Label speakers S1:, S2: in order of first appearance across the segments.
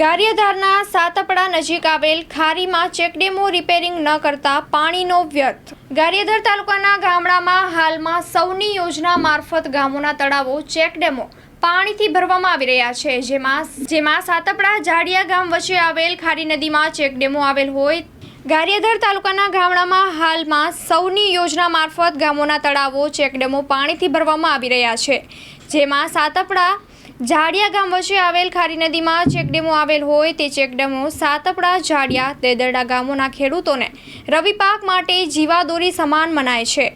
S1: ગારિયાધારના સાતપડા નજીક આવેલ ખારીમાં ચેકડેમો રિપેરિંગ ન કરતા પાણીનો વ્યર્થ. ગારિયાધાર તાલુકાના ગામડામાં હાલમાં સૌની યોજના મારફત ગામોના તળાવો ચેકડેમો પાણીથી ભરવામાં આવી રહ્યા છે. જેમાં જેમાં સાતપડા જાડિયા ગામ વચ્ચે આવેલ ખારી નદીમાં ચેકડેમો આવેલ હોય. ગારિયાધાર તાલુકાના ગામડામાં હાલમાં સૌની યોજના મારફત ગામોના તળાવો ચેકડેમો પાણીથી ભરવામાં આવી રહ્યા છે. જેમાં સાતપડા જાડિયા ગામ વચ્ચે આવેલ ખારી નદીમાં ચેકડેમો આવેલ હોય તે ચેકડેમો સાતપડા જાડિયા દેદરડા ગામોના ખેડૂતોને રવિ પાક માટે જીવાદોરી સમાન મનાય છે.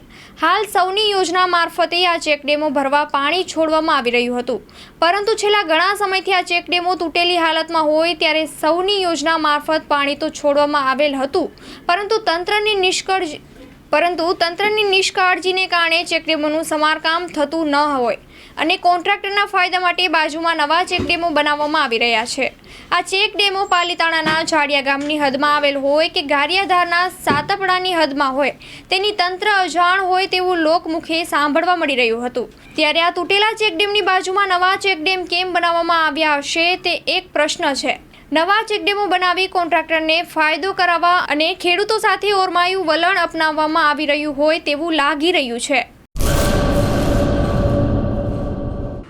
S1: હાલ સૌની યોજના મારફતે આ ચેકડેમો ભરવા પાણી છોડવામાં આવી રહ્યું હતું. પરંતુ છેલ્લા ઘણા સમયથી આ ચેકડેમો તૂટેલી હાલતમાં હોય ત્યારે સૌની યોજના મારફત પાણી તો છોડવામાં આવેલ હતું. પરંતુ તંત્રની નિષ્કળ પરંતુ તંત્રની નિષ્કાળજીને કારણે ચેકડેમોનું સમારકામ થતું ન હોય. અને કોન્ટ્રાક્ટરના ફાયદા માટે બાજુમાં નવા ચેકડેમો બનાવવામાં આવી રહ્યા છે. આ ચેકડેમો પાલીતાણાના જાડિયા ગામની હદમાં આવેલ હોય કે ગારિયાધારના સાતપડાની હદમાં હોય, તેની તંત્ર અજાણ હોય તેવું લોકમુખે સાંભળવા મળી રહ્યું હતું. ત્યારે આ તૂટેલા ચેકડેમની બાજુમાં નવા ચેકડેમ કેમ બનાવવામાં આવ્યા હશે તે એક પ્રશ્ન છે. નવા ચેકડેમો બનાવી કોન્ટ્રાક્ટરને ફાયદો કરાવવા અને ખેડૂતો સાથે ઓરમાયું વલણ અપનાવવામાં આવી રહ્યું હોય તેવું લાગી રહ્યું છે.